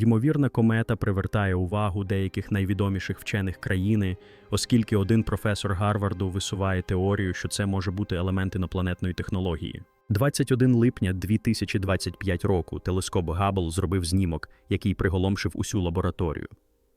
Ймовірна комета привертає увагу деяких найвідоміших вчених країни, оскільки один професор Гарварду висуває теорію, що це може бути елемент інопланетної технології. 21 липня 2025 року телескоп Габл зробив знімок, який приголомшив усю лабораторію.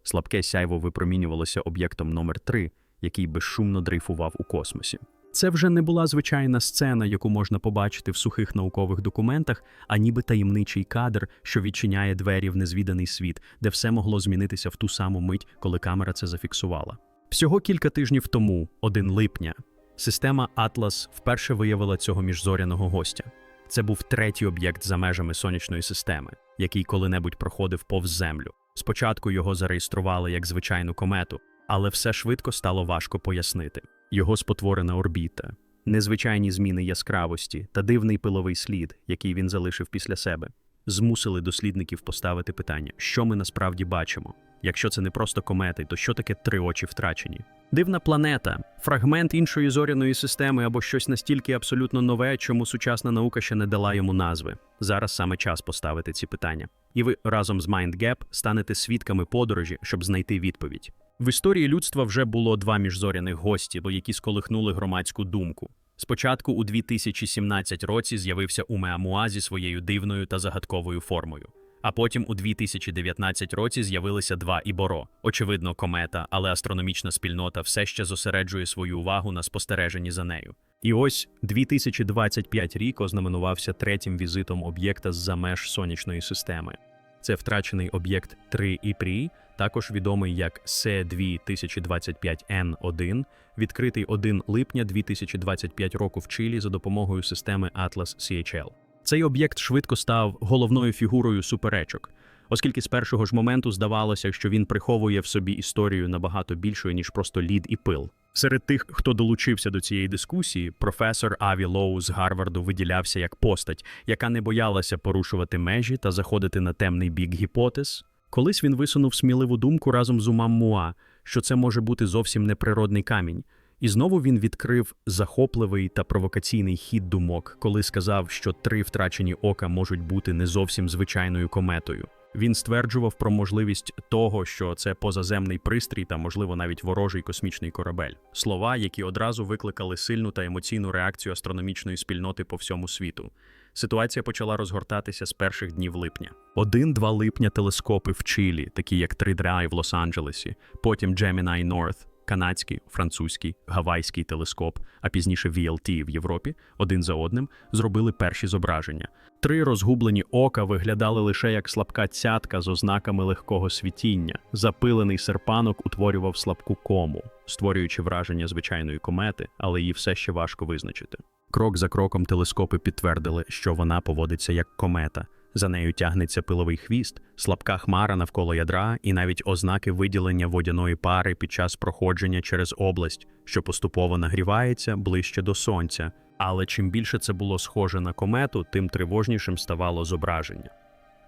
Слабке сяйво випромінювалося об'єктом номер 3 який безшумно дрейфував у космосі. Це вже не була звичайна сцена, яку можна побачити в сухих наукових документах, а ніби таємничий кадр, що відчиняє двері в незвіданий світ, де все могло змінитися в ту саму мить, коли камера це зафіксувала. Всього кілька тижнів тому, 1 липня, система Atlas вперше виявила цього міжзоряного гостя. Це був третій об'єкт за межами сонячної системи, який коли-небудь проходив повз Землю. Спочатку його зареєстрували як звичайну комету, але все швидко стало важко пояснити. Його спотворена орбіта, незвичайні зміни яскравості та дивний пиловий слід, який він залишив після себе, змусили дослідників поставити питання, що ми насправді бачимо. Якщо це не просто комети, то що таке три очі втрачені? Дивна планета, фрагмент іншої зоряної системи або щось настільки абсолютно нове, чому сучасна наука ще не дала йому назви. Зараз саме час поставити ці питання. І ви разом з MindGap станете свідками подорожі, щоб знайти відповідь. В історії людства вже було два міжзоряних гості, які сколихнули громадську думку. Спочатку у 2017 році з'явився Умеамуа зі своєю дивною та загадковою формою. А потім у 2019 році з'явилися два іборо. Очевидно, комета, але астрономічна спільнота все ще зосереджує свою увагу на спостереженні за нею. І ось 2025 рік ознаменувався третім візитом об'єкта з-за меж сонячної системи. Це втрачений об'єкт 3 іпрі, також відомий як С2025N1, відкритий 1 липня 2025 року в Чилі за допомогою системи Atlas CHL. Цей об'єкт швидко став головною фігурою суперечок, оскільки з першого ж моменту здавалося, що він приховує в собі історію набагато більшою, ніж просто лід і пил. Серед тих, хто долучився до цієї дискусії, професор Аві Лоу з Гарварду виділявся як постать, яка не боялася порушувати межі та заходити на темний бік гіпотез. Колись він висунув сміливу думку разом з Умам Муа, що це може бути зовсім неприродний камінь. І знову він відкрив захопливий та провокаційний хід думок, коли сказав, що три втрачені ока можуть бути не зовсім звичайною кометою. Він стверджував про можливість того, що це позаземний пристрій та, можливо, навіть ворожий космічний корабель. Слова, які одразу викликали сильну та емоційну реакцію астрономічної спільноти по всьому світу. Ситуація почала розгортатися з перших днів липня. Один-два липня телескопи в Чилі, такі як 3DRI в Лос-Анджелесі, потім Gemini North, канадський, французький, гавайський телескоп, а пізніше VLT в Європі, один за одним, зробили перші зображення. Три розгублені ока виглядали лише як слабка цятка з ознаками легкого світіння. Запилений серпанок утворював слабку кому, створюючи враження звичайної комети, але її все ще важко визначити. Крок за кроком телескопи підтвердили, що вона поводиться як комета. За нею тягнеться пиловий хвіст, слабка хмара навколо ядра і навіть ознаки виділення водяної пари під час проходження через область, що поступово нагрівається ближче до сонця. Але чим більше це було схоже на комету, тим тривожнішим ставало зображення.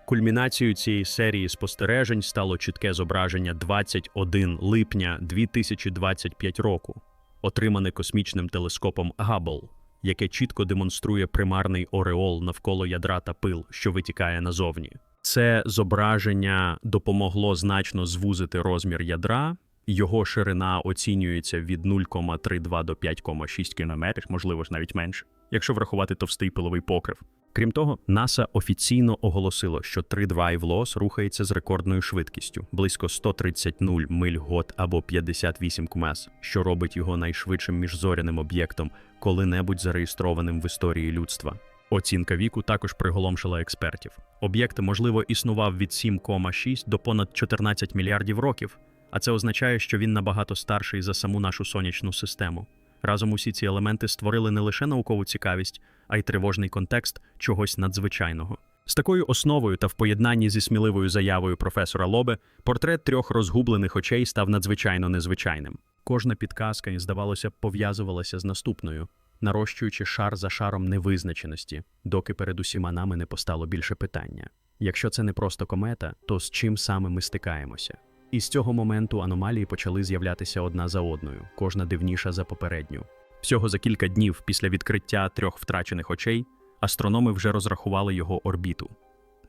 Кульмінацією цієї серії спостережень стало чітке зображення 21 липня 2025 року, отримане космічним телескопом Габл яке чітко демонструє примарний ореол навколо ядра та пил, що витікає назовні. Це зображення допомогло значно звузити розмір ядра. Його ширина оцінюється від 0,32 до 5,6 км, можливо ж навіть менше, якщо врахувати товстий пиловий покрив. Крім того, НАСА офіційно оголосило, що 3-Drive LOS рухається з рекордною швидкістю близько 130 миль год або 58 км, що робить його найшвидшим міжзоряним об'єктом, коли-небудь зареєстрованим в історії людства. Оцінка віку також приголомшила експертів. Об'єкт, можливо, існував від 7,6 до понад 14 мільярдів років, а це означає, що він набагато старший за саму нашу сонячну систему. Разом усі ці елементи створили не лише наукову цікавість, а й тривожний контекст чогось надзвичайного. З такою основою та в поєднанні зі сміливою заявою професора Лобе портрет трьох розгублених очей став надзвичайно незвичайним. Кожна підказка, здавалося, пов'язувалася з наступною, нарощуючи шар за шаром невизначеності, доки перед усіма нами не постало більше питання. Якщо це не просто комета, то з чим саме ми стикаємося? І з цього моменту аномалії почали з'являтися одна за одною, кожна дивніша за попередню. Всього за кілька днів після відкриття трьох втрачених очей астрономи вже розрахували його орбіту.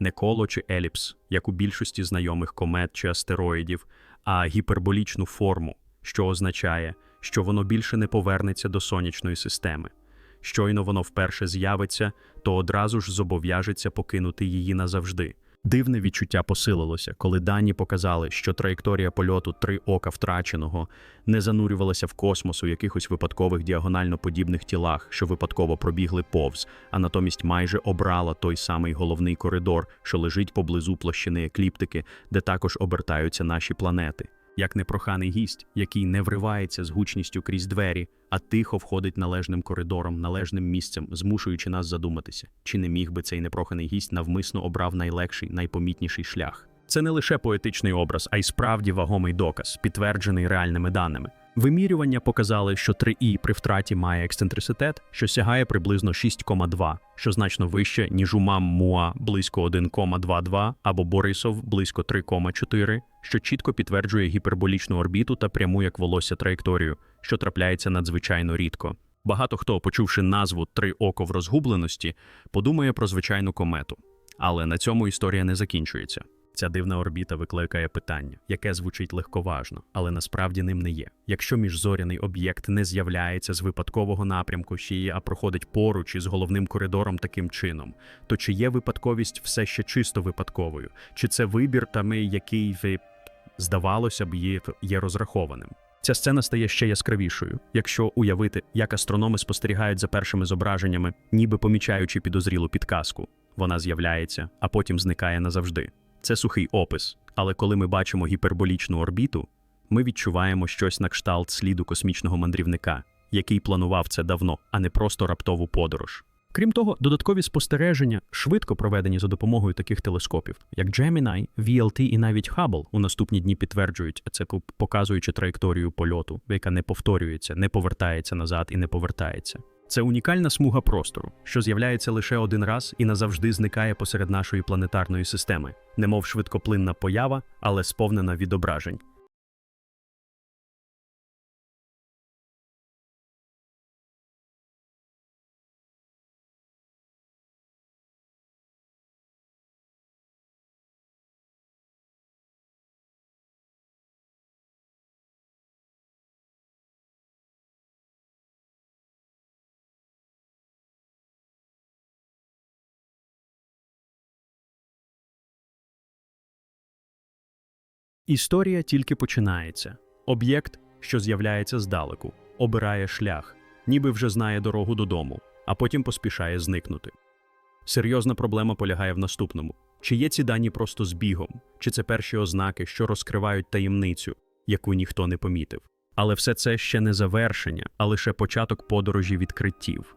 не коло чи еліпс, як у більшості знайомих комет чи астероїдів, а гіперболічну форму, що означає, що воно більше не повернеться до сонячної системи. Щойно воно вперше з'явиться, то одразу ж зобов'яжеться покинути її назавжди. Дивне відчуття посилилося, коли дані показали, що траєкторія польоту три ока втраченого не занурювалася в космос у якихось випадкових діагонально подібних тілах, що випадково пробігли повз, а натомість майже обрала той самий головний коридор, що лежить поблизу площини екліптики, де також обертаються наші планети. Як непроханий гість, який не вривається з гучністю крізь двері, а тихо входить належним коридором, належним місцем, змушуючи нас задуматися, чи не міг би цей непроханий гість навмисно обрав найлегший, найпомітніший шлях. Це не лише поетичний образ, а й справді вагомий доказ, підтверджений реальними даними. Вимірювання показали, що 3І при втраті має ексцентриситет, що сягає приблизно 6,2, що значно вище, ніж у мам Муа близько 1,22 або Борисов близько 3,4, що чітко підтверджує гіперболічну орбіту та пряму як волосся траєкторію, що трапляється надзвичайно рідко. Багато хто, почувши назву Три око в розгубленості, подумає про звичайну комету. Але на цьому історія не закінчується. Ця дивна орбіта викликає питання, яке звучить легковажно, але насправді ним не є. Якщо міжзоряний об'єкт не з'являється з випадкового напрямку ще а проходить поруч із головним коридором таким чином, то чи є випадковість все ще чисто випадковою? Чи це вибір, тами, який ви, здавалося б, є, розрахованим? Ця сцена стає ще яскравішою, якщо уявити, як астрономи спостерігають за першими зображеннями, ніби помічаючи підозрілу підказку. Вона з'являється, а потім зникає назавжди. Це сухий опис, але коли ми бачимо гіперболічну орбіту, ми відчуваємо щось на кшталт сліду космічного мандрівника, який планував це давно, а не просто раптову подорож. Крім того, додаткові спостереження швидко проведені за допомогою таких телескопів, як Gemini, VLT і навіть Hubble у наступні дні підтверджують це, показуючи траєкторію польоту, яка не повторюється, не повертається назад і не повертається. Це унікальна смуга простору, що з'являється лише один раз і назавжди зникає посеред нашої планетарної системи, немов швидкоплинна поява, але сповнена відображень. Історія тільки починається. Об'єкт, що з'являється здалеку, обирає шлях, ніби вже знає дорогу додому, а потім поспішає зникнути. Серйозна проблема полягає в наступному: чи є ці дані просто збігом, чи це перші ознаки, що розкривають таємницю, яку ніхто не помітив. Але все це ще не завершення, а лише початок подорожі відкриттів.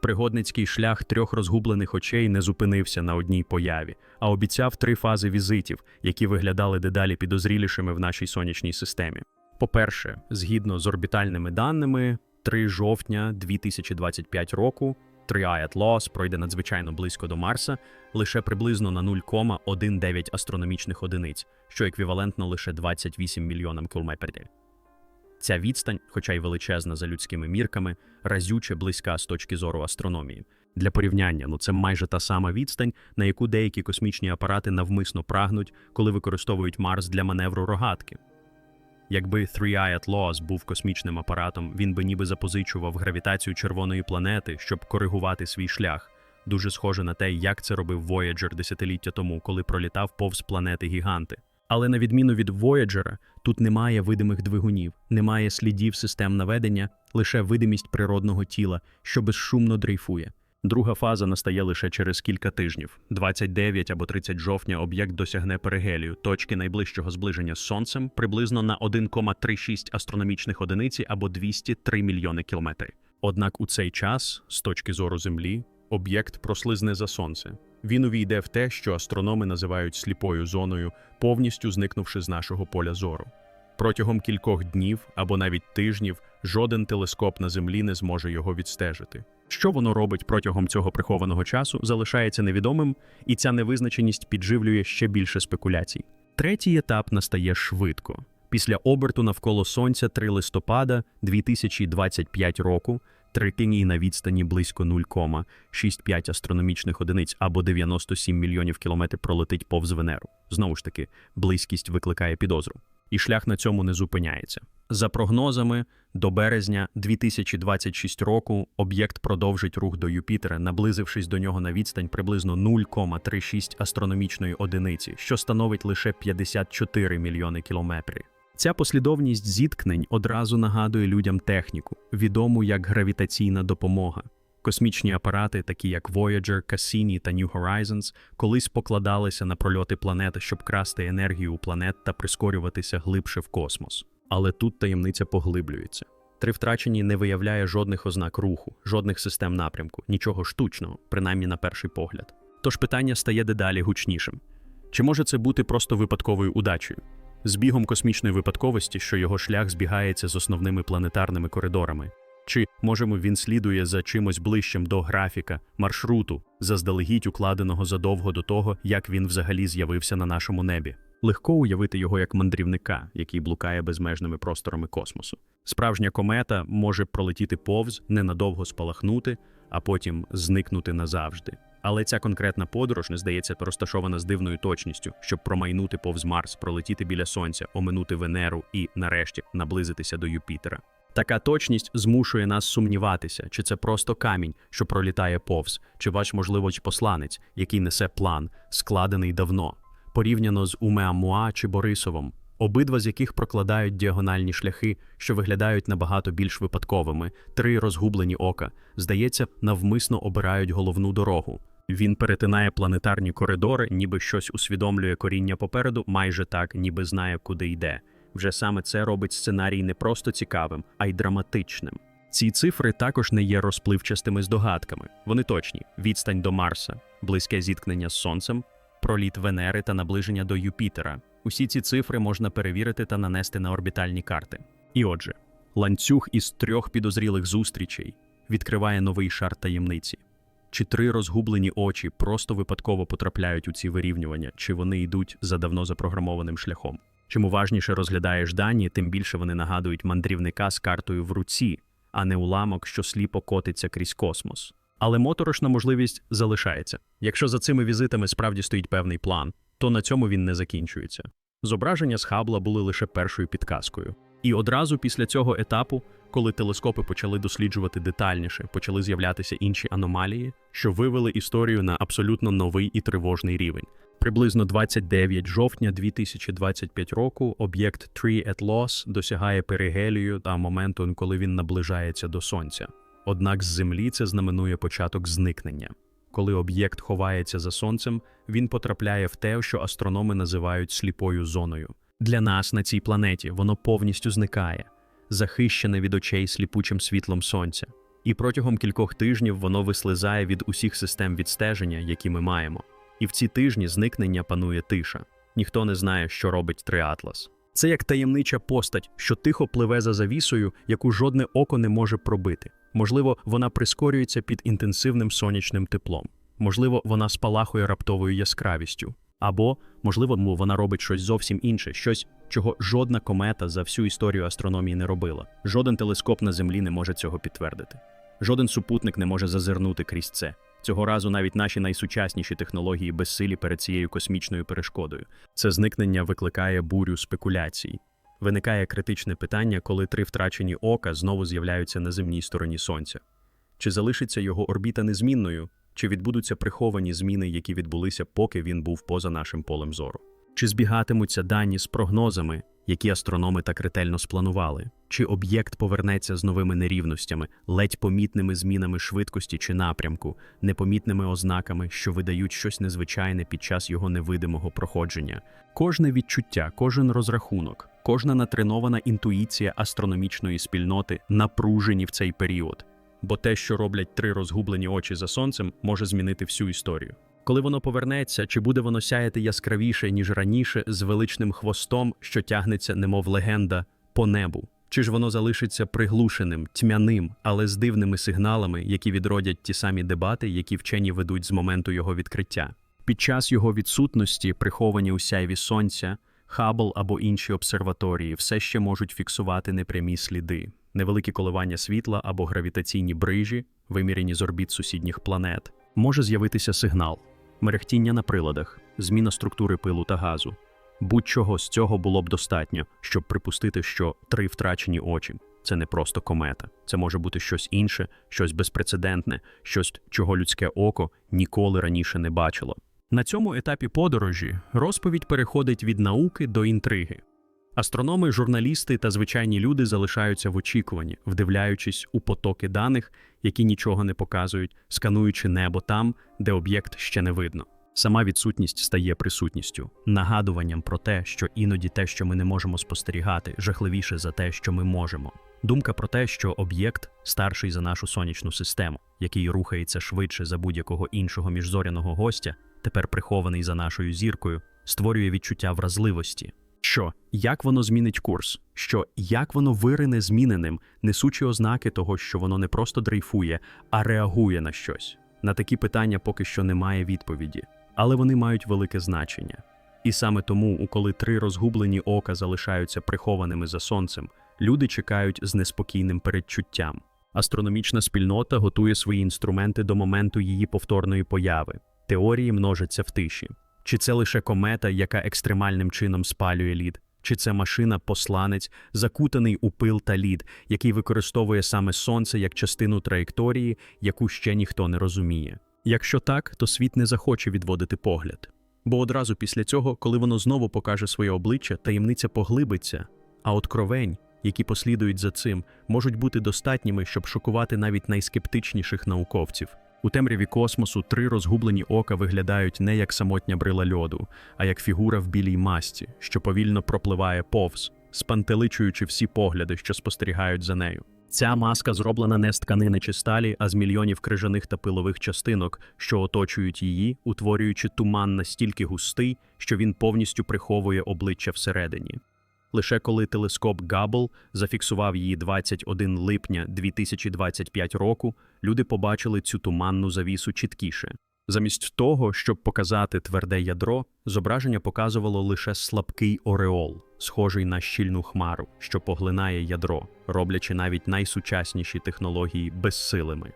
Пригодницький шлях трьох розгублених очей не зупинився на одній появі, а обіцяв три фази візитів, які виглядали дедалі підозрілішими в нашій сонячній системі. По-перше, згідно з орбітальними даними, 3 жовтня 2025 року 3I Atlas пройде надзвичайно близько до Марса, лише приблизно на 0,19 астрономічних одиниць, що еквівалентно лише 28 мільйонам кілометрів. Ця відстань, хоча й величезна за людськими мірками, разюче близька з точки зору астрономії. Для порівняння, ну це майже та сама відстань, на яку деякі космічні апарати навмисно прагнуть, коли використовують Марс для маневру рогатки. Якби 3I Atlas був космічним апаратом, він би ніби запозичував гравітацію червоної планети, щоб коригувати свій шлях. Дуже схоже на те, як це робив Voyager десятиліття тому, коли пролітав повз планети гіганти. Але на відміну від Voyager, тут немає видимих двигунів, немає слідів систем наведення, лише видимість природного тіла, що безшумно дрейфує. Друга фаза настає лише через кілька тижнів. 29 або 30 жовтня об'єкт досягне перигелію, точки найближчого зближення з сонцем приблизно на 1,36 астрономічних одиниці або 203 мільйони кілометрів. Однак у цей час, з точки зору Землі, об'єкт прослизне за сонце. Він увійде в те, що астрономи називають сліпою зоною, повністю зникнувши з нашого поля зору. Протягом кількох днів або навіть тижнів жоден телескоп на землі не зможе його відстежити. Що воно робить протягом цього прихованого часу, залишається невідомим, і ця невизначеність підживлює ще більше спекуляцій. Третій етап настає швидко. Після оберту навколо Сонця 3 листопада 2025 року трекінг на відстані близько 0,65 астрономічних одиниць або 97 мільйонів кілометрів пролетить повз Венеру. Знову ж таки, близькість викликає підозру. І шлях на цьому не зупиняється. За прогнозами, до березня 2026 року об'єкт продовжить рух до Юпітера, наблизившись до нього на відстань приблизно 0,36 астрономічної одиниці, що становить лише 54 мільйони кілометрів. Ця послідовність зіткнень одразу нагадує людям техніку, відому як гравітаційна допомога. Космічні апарати, такі як Voyager, Cassini та New Horizons, колись покладалися на прольоти планети, щоб красти енергію у планет та прискорюватися глибше в космос. Але тут таємниця поглиблюється. Три втрачені не виявляє жодних ознак руху, жодних систем напрямку, нічого штучного, принаймні на перший погляд. Тож питання стає дедалі гучнішим. Чи може це бути просто випадковою удачею? Збігом космічної випадковості, що його шлях збігається з основними планетарними коридорами? Чи, можемо, він слідує за чимось ближчим до графіка, маршруту, заздалегідь укладеного задовго до того, як він взагалі з'явився на нашому небі? Легко уявити його як мандрівника, який блукає безмежними просторами космосу. Справжня комета може пролетіти повз, ненадовго спалахнути, а потім зникнути назавжди. Але ця конкретна подорож не здається розташована з дивною точністю, щоб промайнути повз Марс, пролетіти біля Сонця, оминути Венеру і, нарешті, наблизитися до Юпітера. Така точність змушує нас сумніватися, чи це просто камінь, що пролітає повз, чи ваш, можливо, посланець, який несе план, складений давно, порівняно з Умеамуа чи Борисовом, обидва з яких прокладають діагональні шляхи, що виглядають набагато більш випадковими, три розгублені ока, здається, навмисно обирають головну дорогу. Він перетинає планетарні коридори, ніби щось усвідомлює коріння попереду, майже так, ніби знає, куди йде. Вже саме це робить сценарій не просто цікавим, а й драматичним. Ці цифри також не є розпливчастими здогадками. Вони точні: відстань до Марса, близьке зіткнення з Сонцем, проліт Венери та наближення до Юпітера. Усі ці цифри можна перевірити та нанести на орбітальні карти. І отже, ланцюг із трьох підозрілих зустрічей відкриває новий шар таємниці. Чи три розгублені очі просто випадково потрапляють у ці вирівнювання, чи вони йдуть за давно запрограмованим шляхом? Чим уважніше розглядаєш дані, тим більше вони нагадують мандрівника з картою в руці, а не уламок, що сліпо котиться крізь космос. Але моторошна можливість залишається. Якщо за цими візитами справді стоїть певний план, то на цьому він не закінчується. Зображення з Хабла були лише першою підказкою. І одразу після цього етапу, коли телескопи почали досліджувати детальніше, почали з'являтися інші аномалії, що вивели історію на абсолютно новий і тривожний рівень. Приблизно 29 жовтня 2025 року об'єкт Tree at Loss досягає перигелію та моменту, коли він наближається до сонця. Однак з землі це знаменує початок зникнення. Коли об'єкт ховається за сонцем, він потрапляє в те, що астрономи називають сліпою зоною. Для нас на цій планеті воно повністю зникає, захищене від очей сліпучим світлом сонця. І протягом кількох тижнів воно вислизає від усіх систем відстеження, які ми маємо. І в ці тижні зникнення панує тиша. Ніхто не знає, що робить Триатлас. Це як таємнича постать, що тихо пливе за завісою, яку жодне око не може пробити. Можливо, вона прискорюється під інтенсивним сонячним теплом. Можливо, вона спалахує раптовою яскравістю. Або, можливо, вона робить щось зовсім інше, щось, чого жодна комета за всю історію астрономії не робила. Жоден телескоп на землі не може цього підтвердити. Жоден супутник не може зазирнути крізь це. Цього разу навіть наші найсучасніші технології безсилі перед цією космічною перешкодою. Це зникнення викликає бурю спекуляцій. Виникає критичне питання, коли три втрачені ока знову з'являються на земній стороні Сонця. Чи залишиться його орбіта незмінною, чи відбудуться приховані зміни, які відбулися, поки він був поза нашим полем зору? Чи збігатимуться дані з прогнозами, які астрономи так ретельно спланували? Чи об'єкт повернеться з новими нерівностями, ледь помітними змінами швидкості чи напрямку, непомітними ознаками, що видають щось незвичайне під час його невидимого проходження? Кожне відчуття, кожен розрахунок, кожна натренована інтуїція астрономічної спільноти напружені в цей період. Бо те, що роблять три розгублені очі за сонцем, може змінити всю історію. Коли воно повернеться, чи буде воно сяяти яскравіше, ніж раніше, з величним хвостом, що тягнеться, немов легенда, по небу? Чи ж воно залишиться приглушеним, тьмяним, але з дивними сигналами, які відродять ті самі дебати, які вчені ведуть з моменту його відкриття? Під час його відсутності, приховані у сяйві сонця, Хаббл або інші обсерваторії все ще можуть фіксувати непрямі сліди. невеликі коливання світла або гравітаційні брижі, виміряні з орбіт сусідніх планет. Може з'явитися сигнал, мерехтіння на приладах, зміна структури пилу та газу. Будь-чого з цього було б достатньо, щоб припустити, що три втрачені очі це не просто комета. Це може бути щось інше, щось безпрецедентне, щось, чого людське око ніколи раніше не бачило. На цьому етапі подорожі розповідь переходить від науки до інтриги. Астрономи, журналісти та звичайні люди залишаються в очікуванні, вдивляючись у потоки даних, які нічого не показують, скануючи небо там, де об'єкт ще не видно. Сама відсутність стає присутністю, нагадуванням про те, що іноді те, що ми не можемо спостерігати, жахливіше за те, що ми можемо. Думка про те, що об'єкт старший за нашу сонячну систему, який рухається швидше за будь-якого іншого міжзоряного гостя, тепер прихований за нашою зіркою, створює відчуття вразливості. Що як воно змінить курс? Що як воно вирине зміненим, несучи ознаки того, що воно не просто дрейфує, а реагує на щось? На такі питання поки що немає відповіді, але вони мають велике значення. І саме тому, у коли три розгублені ока залишаються прихованими за сонцем, люди чекають з неспокійним передчуттям. Астрономічна спільнота готує свої інструменти до моменту її повторної появи. Теорії множаться в тиші. Чи це лише комета, яка екстремальним чином спалює лід? Чи це машина-посланець, закутаний у пил та лід, який використовує саме сонце як частину траєкторії, яку ще ніхто не розуміє? Якщо так, то світ не захоче відводити погляд. Бо одразу після цього, коли воно знову покаже своє обличчя, таємниця поглибиться, а откровень, які послідують за цим, можуть бути достатніми, щоб шокувати навіть найскептичніших науковців. У темряві космосу три розгублені ока виглядають не як самотня брила льоду, а як фігура в білій масті, що повільно пропливає повз, спантеличуючи всі погляди, що спостерігають за нею. Ця маска зроблена не з тканини чи сталі, а з мільйонів крижаних та пилових частинок, що оточують її, утворюючи туман настільки густий, що він повністю приховує обличчя всередині. Лише коли телескоп Габл зафіксував її 21 липня 2025 року, люди побачили цю туманну завісу чіткіше. Замість того, щоб показати тверде ядро, зображення показувало лише слабкий ореол, схожий на щільну хмару, що поглинає ядро, роблячи навіть найсучасніші технології безсилими.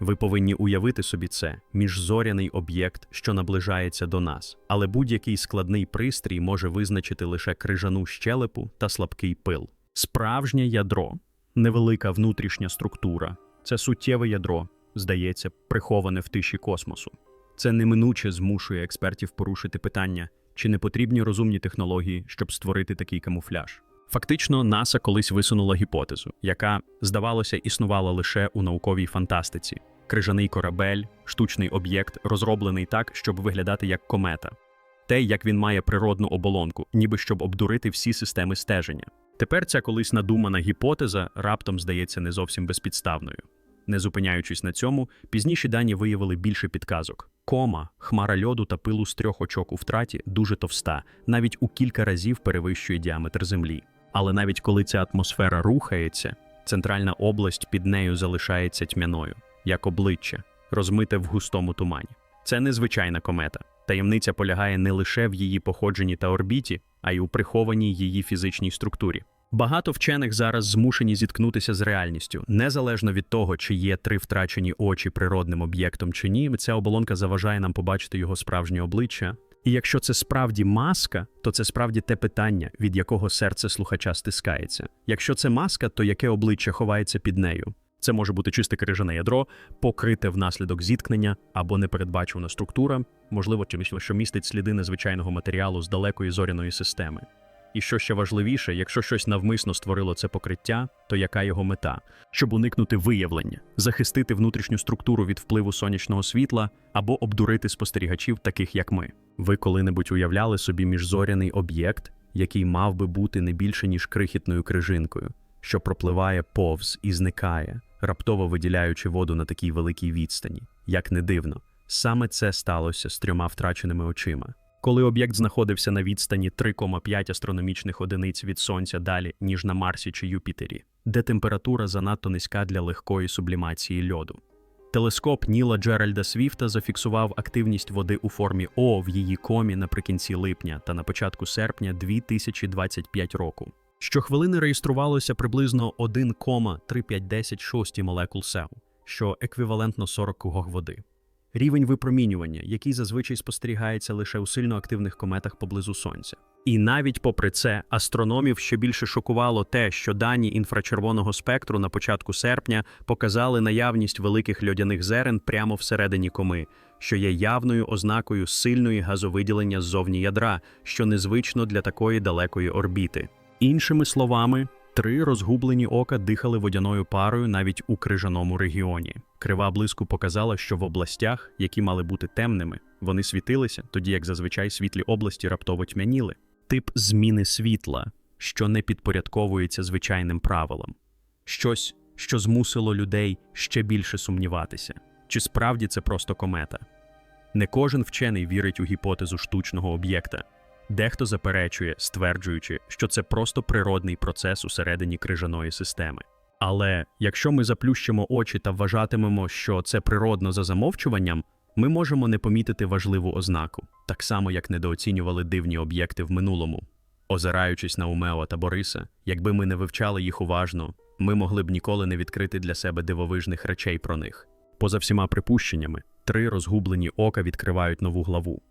Ви повинні уявити собі це міжзоряний об'єкт, що наближається до нас, але будь-який складний пристрій може визначити лише крижану щелепу та слабкий пил. Справжнє ядро, невелика внутрішня структура, це суттєве ядро, здається, приховане в тиші космосу. Це неминуче змушує експертів порушити питання, чи не потрібні розумні технології, щоб створити такий камуфляж. Фактично, НАСА колись висунула гіпотезу, яка, здавалося, існувала лише у науковій фантастиці: крижаний корабель, штучний об'єкт, розроблений так, щоб виглядати як комета, те, як він має природну оболонку, ніби щоб обдурити всі системи стеження. Тепер ця колись надумана гіпотеза раптом здається не зовсім безпідставною. Не зупиняючись на цьому, пізніші дані виявили більше підказок. Кома, хмара льоду та пилу з трьох очок у втраті дуже товста, навіть у кілька разів перевищує діаметр Землі. Але навіть коли ця атмосфера рухається, центральна область під нею залишається тьмяною, як обличчя, розмите в густому тумані. Це незвичайна комета. Таємниця полягає не лише в її походженні та орбіті, а й у прихованій її фізичній структурі. Багато вчених зараз змушені зіткнутися з реальністю, незалежно від того, чи є три втрачені очі природним об'єктом чи ні. Ця оболонка заважає нам побачити його справжнє обличчя. І якщо це справді маска, то це справді те питання, від якого серце слухача стискається. Якщо це маска, то яке обличчя ховається під нею? Це може бути чисте крижане ядро, покрите внаслідок зіткнення або непередбачувана структура, можливо, що містить сліди незвичайного матеріалу з далекої зоряної системи. І що ще важливіше, якщо щось навмисно створило це покриття, то яка його мета? Щоб уникнути виявлення, захистити внутрішню структуру від впливу сонячного світла або обдурити спостерігачів, таких як ми. Ви коли-небудь уявляли собі міжзоряний об'єкт, який мав би бути не більше ніж крихітною крижинкою, що пропливає повз і зникає, раптово виділяючи воду на такій великій відстані. Як не дивно, саме це сталося з трьома втраченими очима. Коли об'єкт знаходився на відстані 3,5 астрономічних одиниць від Сонця далі, ніж на Марсі чи Юпітері, де температура занадто низька для легкої сублімації льоду. Телескоп Ніла Джеральда Свіфта зафіксував активність води у формі О в її комі наприкінці липня та на початку серпня 2025 року. Щохвилини реєструвалося приблизно 1,3510 молекул СЕУ, що еквівалентно 40 кугох води. Рівень випромінювання, який зазвичай спостерігається лише у сильно активних кометах поблизу Сонця. І навіть попри це, астрономів ще більше шокувало те, що дані інфрачервоного спектру на початку серпня показали наявність великих льодяних зерен прямо всередині коми, що є явною ознакою сильної газовиділення ззовні ядра, що незвично для такої далекої орбіти. Іншими словами, три розгублені ока дихали водяною парою навіть у крижаному регіоні. Крива блиску показала, що в областях, які мали бути темними, вони світилися, тоді як зазвичай світлі області раптово тьмяніли. Тип зміни світла, що не підпорядковується звичайним правилам. Щось, що змусило людей ще більше сумніватися. Чи справді це просто комета? Не кожен вчений вірить у гіпотезу штучного об'єкта. Дехто заперечує, стверджуючи, що це просто природний процес усередині крижаної системи. Але якщо ми заплющимо очі та вважатимемо, що це природно за замовчуванням, ми можемо не помітити важливу ознаку, так само як недооцінювали дивні об'єкти в минулому. Озираючись на Умео та Бориса, якби ми не вивчали їх уважно, ми могли б ніколи не відкрити для себе дивовижних речей про них. Поза всіма припущеннями, три розгублені ока відкривають нову главу.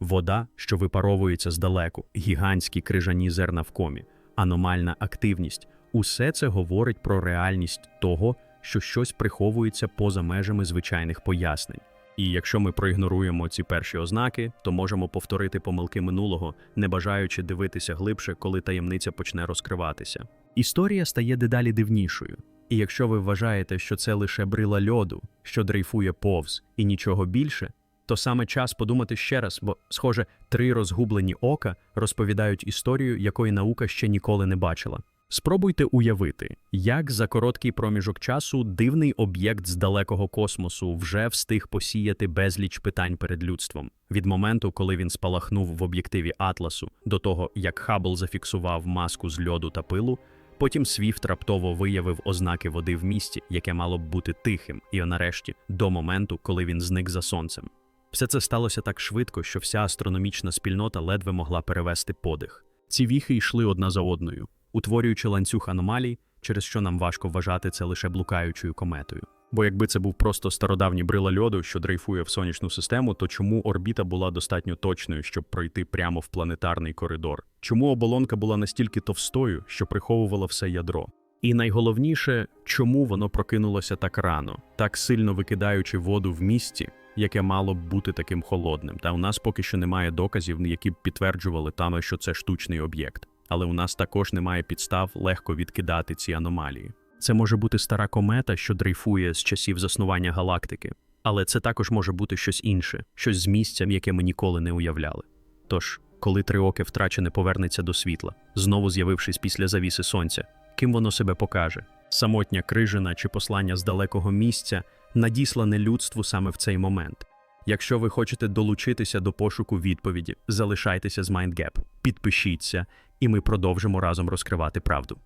Вода, що випаровується здалеку, гігантські крижані зерна в комі, аномальна активність усе це говорить про реальність того, що щось приховується поза межами звичайних пояснень. І якщо ми проігноруємо ці перші ознаки, то можемо повторити помилки минулого, не бажаючи дивитися глибше, коли таємниця почне розкриватися. Історія стає дедалі дивнішою. І якщо ви вважаєте, що це лише брила льоду, що дрейфує повз, і нічого більше, то саме час подумати ще раз, бо, схоже, три розгублені ока розповідають історію, якої наука ще ніколи не бачила. Спробуйте уявити, як за короткий проміжок часу дивний об'єкт з далекого космосу вже встиг посіяти безліч питань перед людством від моменту, коли він спалахнув в об'єктиві Атласу, до того як Хаббл зафіксував маску з льоду та пилу. Потім Свіфт раптово виявив ознаки води в місті, яке мало б бути тихим, і нарешті до моменту, коли він зник за сонцем. Все це сталося так швидко, що вся астрономічна спільнота ледве могла перевести подих. Ці віхи йшли одна за одною, утворюючи ланцюг аномалій, через що нам важко вважати це лише блукаючою кометою. Бо якби це був просто стародавній брила льоду, що дрейфує в сонячну систему, то чому орбіта була достатньо точною, щоб пройти прямо в планетарний коридор? Чому оболонка була настільки товстою, що приховувала все ядро? І найголовніше, чому воно прокинулося так рано, так сильно викидаючи воду в місті, яке мало б бути таким холодним. Та у нас поки що немає доказів, які б підтверджували там, що це штучний об'єкт. Але у нас також немає підстав легко відкидати ці аномалії. Це може бути стара комета, що дрейфує з часів заснування галактики, але це також може бути щось інше, щось з місцем, яке ми ніколи не уявляли. Тож, коли триоке втрачене повернеться до світла, знову з'явившись після завіси сонця, ким воно себе покаже? Самотня крижина чи послання з далекого місця, надіслане людству саме в цей момент. Якщо ви хочете долучитися до пошуку відповіді, залишайтеся з MindGap, підпишіться, і ми продовжимо разом розкривати правду.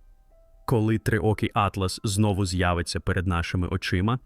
Коли триокий атлас знову з'явиться перед нашими очима,